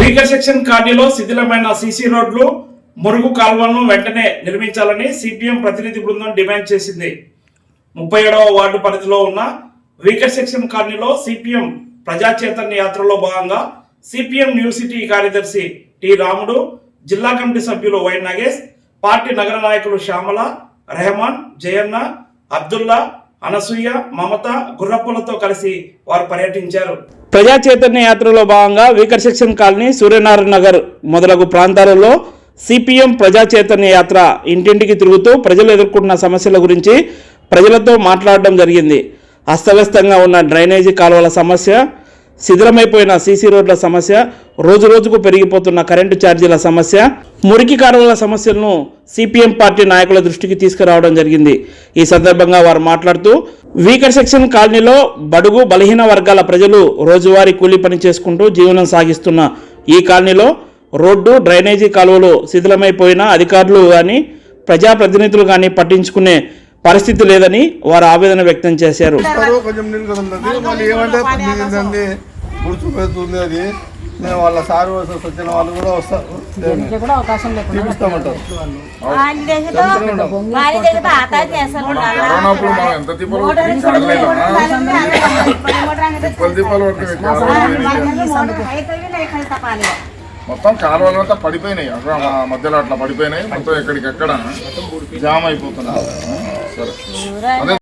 Weaker section కాలనీలో శిథిలమైన CC రోడ్లు మురుగు కాల్వలను వెంటనే నిర్మించాలని సిపిఎం ప్రతినిధి బృందం డిమాండ్ చేసింది. ముప్పై ఏడవ వార్డు పరిధిలో ఉన్న వీకర్ సెక్షన్ కాలనీలో సిపిఎం ప్రజా చైతన్య యాత్రలో భాగంగా సిపిఎం న్యూ సిటీ కార్యదర్శి టి రాముడు జిల్లా కమిటీ సభ్యులు వై నగేష్ పార్టీ నగర నాయకులు శ్యామల రెహమాన్ జయన్న అబ్దుల్లా అనసూయ మమత గుర్రప్పులతో కలిసి వారు పర్యటించారు. ప్రజా చైతన్య యాత్రలో భాగంగా weaker section colony Suryanarayana Nagar మొదలగు ప్రాంతాలలో సిపిఎం ప్రజా చైతన్య యాత్ర ఇంటింటికి తిరుగుతూ ప్రజలు ఎదుర్కొంటున్న సమస్యల గురించి ప్రజలతో మాట్లాడడం జరిగింది. అస్తవ్యస్తంగా ఉన్న డ్రైనేజీ కాలువల సమస్య శిథిలమైపోయిన సీసీ రోడ్ల సమస్య రోజు రోజుకు పెరిగిపోతున్న కరెంటు ఛార్జీల సమస్య మురికి కాలువల సమస్యలను సిపిఎం పార్టీ నాయకుల దృష్టికి తీసుకురావడం జరిగింది. ఈ సందర్భంగా వారు మాట్లాడుతూ వీకర్ సెక్షన్ కాలనీలో బడుగు బలహీన వర్గాల ప్రజలు రోజువారీ కూలీ పని చేసుకుంటూ జీవనం సాగిస్తున్న ఈ కాలనీలో రోడ్డు డ్రైనేజీ కాలువలు శిథిలమైపోయిన అధికారులు కానీ ప్రజాప్రతినిధులు కానీ పట్టించుకునే పరిస్థితి లేదని వారు ఆవేదన వ్యక్తం చేశారు. ఏంటండి గుర్తుపెడుతుంది అది నేను వాళ్ళ సార్ వచ్చిన వాళ్ళు కూడా వస్తారు చూపిస్తామంటారు కరోనాప్పుడు మనం ఎంత తిప్పలు పడుతుంది చాలలేదా తిప్పలు తిప్పలు తప్పాలి మొత్తం కాలువలు అంతా పడిపోయినాయి అక్కడ మా మధ్యలో అట్లా పడిపోయినాయి మొత్తం ఎక్కడికెక్కడ జామ్ అయిపోతున్నాయి సరే అదే